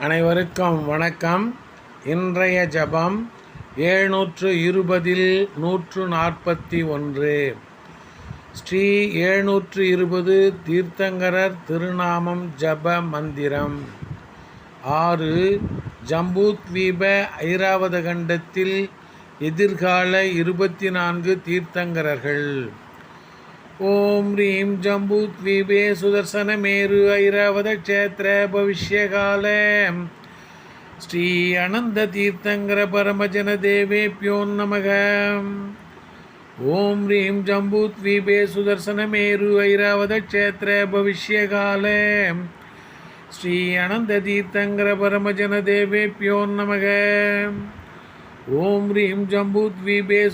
அனைவருக்கும் வணக்கம். இன்றைய ஜபம் ஏழ்நூற்று இருபதில் நூற்று நாற்பத்தி ஒன்று. ஸ்ரீ ஏழ்நூற்று இருபது தீர்த்தங்கரர் திருநாமம் ஜப மந்திரம். ஆறு ஜம்பூத்வீப ஐராவத கண்டத்தில் எதிர்கால இருபத்தி நான்கு தீர்த்தங்கரர்கள். ஓம் ரீம் ஜம்பூத்வீபே சுதர்சனமேரு ஐராவத க்ஷேத்திர பவிஷ்யகால. ஸ்ரீ அனந்த தீர்த்தங்கர பரமஜன தேவேப்யோ நமக. ஓம் ரீம் ஜம்பூத்வீபே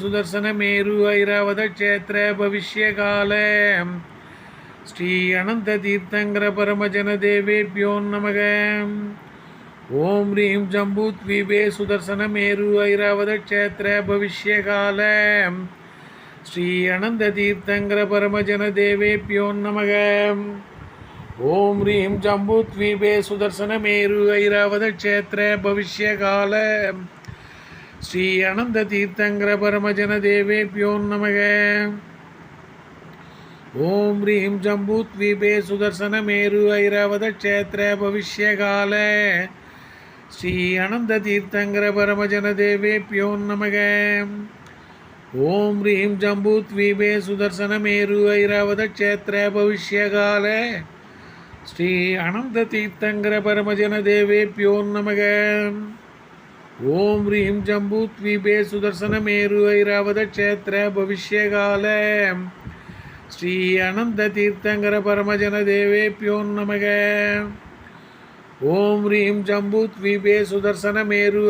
சுதர்சனமேரு ஐராவத க்ஷேத்திர பவிஷ்யகால ஸ்ரீ அனந்த தீர்த்தங்கர பரமஜன தேவேப்யோ நமக ஓம் ரீம் ஜம்பூத்வீபே சுதர்சனமேரு ஐராவத க்ஷேத்திர பவிஷ்யகால ஸ்ரீ அனந்த தீர்த்தங்கர பரமஜன தேவேப்யோ நமக ஓம் ஸ்ரீ அனந்த தீர்த்தங்கர பரமஜன தேவேப்யோ நமக. ஓம் ஹ்ரீம் ஜம்பூத்வீபே சுதர்சன மேரு ஐராவத க்ஷேத்திர பவிஷ்யகால. ஸ்ரீ அனந்த தீர்த்தங்கர பரமஜன தேவேப்யோ நமக. ஓம் ஹ்ரீம் ஜம்பூத்வீபே சுதர்சனமேரு ஐராவத க்ஷேத்திர பவிஷ்யகால. ஸ்ரீ அனந்த தீர்த்தங்கர பரமஜன தேவேப்யோ நமக ஐராவத க்ஷேத்திர பவிஷ்யகால ஸ்ரீ அனந்த தீர்த்தங்கர பரமஜன தேவேப்யோ நமக. ஓம் ரீம் ஜம்பூத்வீபே சுதர்சனமேரு ஐராவத க்ஷேத்திர பவிஷ்யகால. ஸ்ரீ அனந்த தீர்த்தங்கர பரமஜன தேவேப்யோ நமக. ஓம் ரீம் ஜம்பூத்வீபே சுதர்சனமேரு